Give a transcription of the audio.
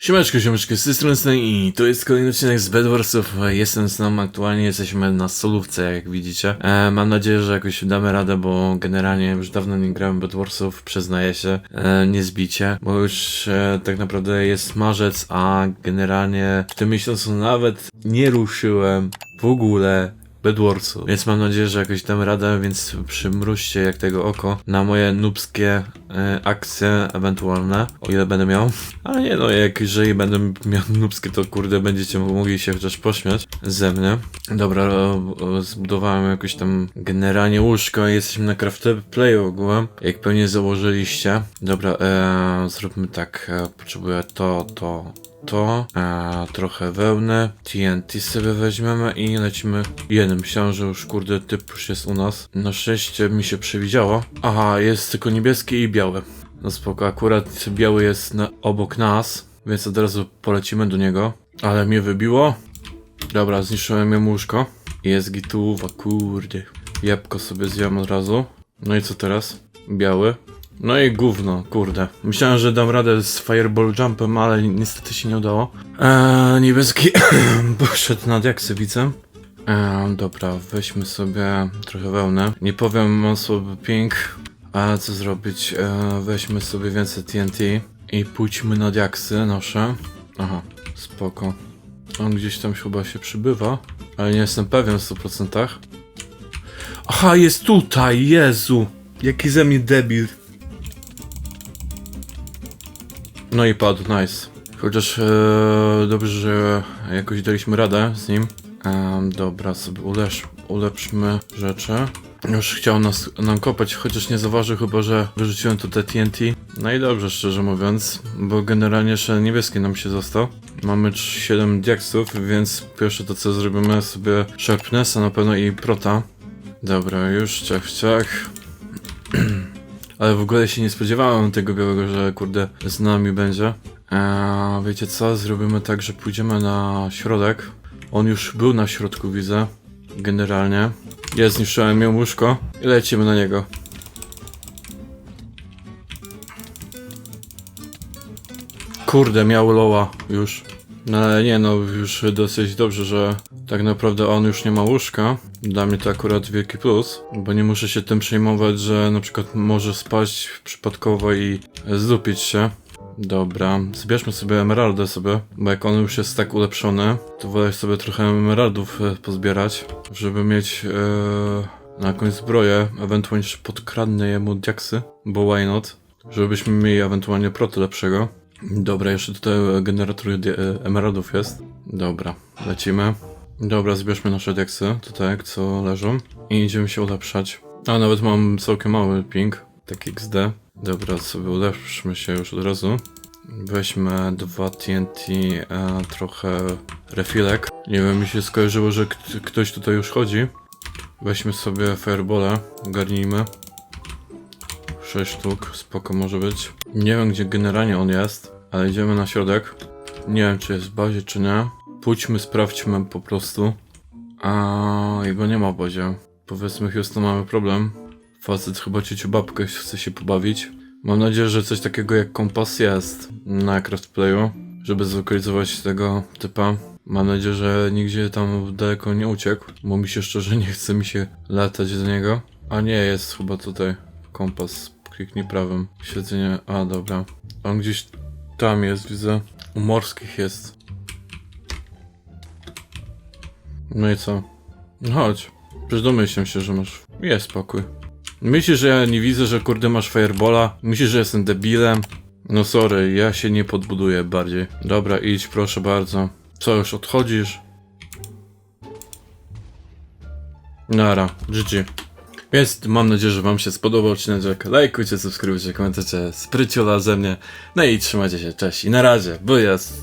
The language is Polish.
Siemeczko, siemeczko, z tej strony i to jest kolejny odcinek z Bedwarsów. Jestem z nami aktualnie, jesteśmy na solówce, jak widzicie. E, mam nadzieję, że jakoś damy radę, bo generalnie już dawno nie grałem Bedwarsów, przyznaję się, e, nie bo już e, tak naprawdę jest marzec, a generalnie w tym miesiącu nawet nie ruszyłem w ogóle Bedwarsu. Więc mam nadzieję, że jakoś dam radę, więc przymruźcie jak tego oko na moje nubskie e, akcje ewentualne, o ile będę miał. Ale nie no, jak jeżeli będę miał nubskie, to kurde będziecie mogli się chociaż pośmiać ze mnie. Dobra, o, zbudowałem jakoś tam generalnie łóżko, jesteśmy na craft playu ogółem, jak pewnie założyliście. Dobra, e, zróbmy tak, e, potrzebuję to, to, to, a trochę wełny, TNT sobie weźmiemy i lecimy jednym. Myślałem, że już kurde typ już jest u nas. Na szczęście mi się przewidziało. Aha, jest tylko niebieski i biały. No spoko, akurat biały jest na, obok nas, więc od razu polecimy do niego. Ale mnie wybiło. Dobra, zniszczyłem jemu łóżko. Jest gituwa, kurde. Jabłko sobie zjem od razu. No i co teraz? Biały. No i gówno, kurde. Myślałem, że dam radę z Fireball Jumpem, ale ni- niestety się nie udało. Eee, niebieski poszedł na diaksy, widzę. Eee, dobra, weźmy sobie trochę wełnę. Nie powiem, mam słaby ping, ale co zrobić? Eee, weźmy sobie więcej TNT i pójdźmy na diaksy nasze. Aha, spoko. On gdzieś tam chyba się przybywa, ale nie jestem pewien w 100%. Aha, jest tutaj, Jezu! Jaki ze mnie debil. No i padł, nice. Chociaż e, dobrze, że jakoś daliśmy radę z nim. Em, dobra, sobie ulepsz, ulepszmy rzeczy. Już chciał nas, nam kopać, chociaż nie zauważył chyba, że wyrzuciłem tutaj TNT. No i dobrze, szczerze mówiąc, bo generalnie jeszcze niebieski nam się został. Mamy 7 diaksów, więc pierwsze to co zrobimy sobie Sharpnessa na pewno i Prota. Dobra, już ciach, ciach. Ale w ogóle się nie spodziewałem tego białego, że kurde z nami będzie. Eee, wiecie co? Zrobimy tak, że pójdziemy na środek. On już był na środku, widzę. Generalnie. Ja zniszczyłem ją łóżko i lecimy na niego. Kurde, miał loła już. No ale nie no, już dosyć dobrze, że tak naprawdę on już nie ma łóżka. Dla mnie to akurat wielki plus, bo nie muszę się tym przejmować, że na przykład może spaść przypadkowo i zdupić się. Dobra, zbierzmy sobie emeraldę sobie, bo jak on już jest tak ulepszony, to wolę sobie trochę emeraldów e, pozbierać, żeby mieć e, na jakąś zbroję, ewentualnie podkradnę jemu diaksy, bo why not, żebyśmy mieli ewentualnie proty lepszego. Dobra, jeszcze tutaj generator e, emeraldów jest. Dobra, lecimy. Dobra, zbierzmy nasze diaksy, tutaj, co leżą. I idziemy się ulepszać. A, nawet mam całkiem mały ping, taki XD. Dobra, sobie ulepszmy się już od razu. Weźmy dwa TNT, e, trochę refilek. Nie wiem, mi się skojarzyło, że kt- ktoś tutaj już chodzi. Weźmy sobie fireballa, ogarnijmy. 6 sztuk, spoko może być. Nie wiem gdzie generalnie on jest, ale idziemy na środek. Nie wiem czy jest w bazie czy nie. Pójdźmy, sprawdźmy po prostu. A jego nie ma w bazie. Powiedzmy Houston mamy problem. Facet chyba ciociu babkę chce się pobawić. Mam nadzieję, że coś takiego jak kompas jest na craftplayu, żeby zlokalizować tego typa. Mam nadzieję, że nigdzie tam daleko nie uciekł, bo mi się szczerze nie chce mi się latać do niego. A nie, jest chyba tutaj kompas. Kliknij prawym. Siedzenie. A, dobra. On gdzieś tam jest, widzę. U morskich jest. No i co? No Chodź. Przecież domyślam się, że masz... Jest spokój. Myślisz, że ja nie widzę, że kurde masz firebola? Myślisz, że jestem debilem? No sorry, ja się nie podbuduję bardziej. Dobra, idź proszę bardzo. Co, już odchodzisz? Nara, GG. Więc mam nadzieję, że wam się spodobał odcinek. Lajkujcie, subskrybujcie, komentujcie. Spryciola ze mnie. No i trzymajcie się, cześć i na razie, bo jest.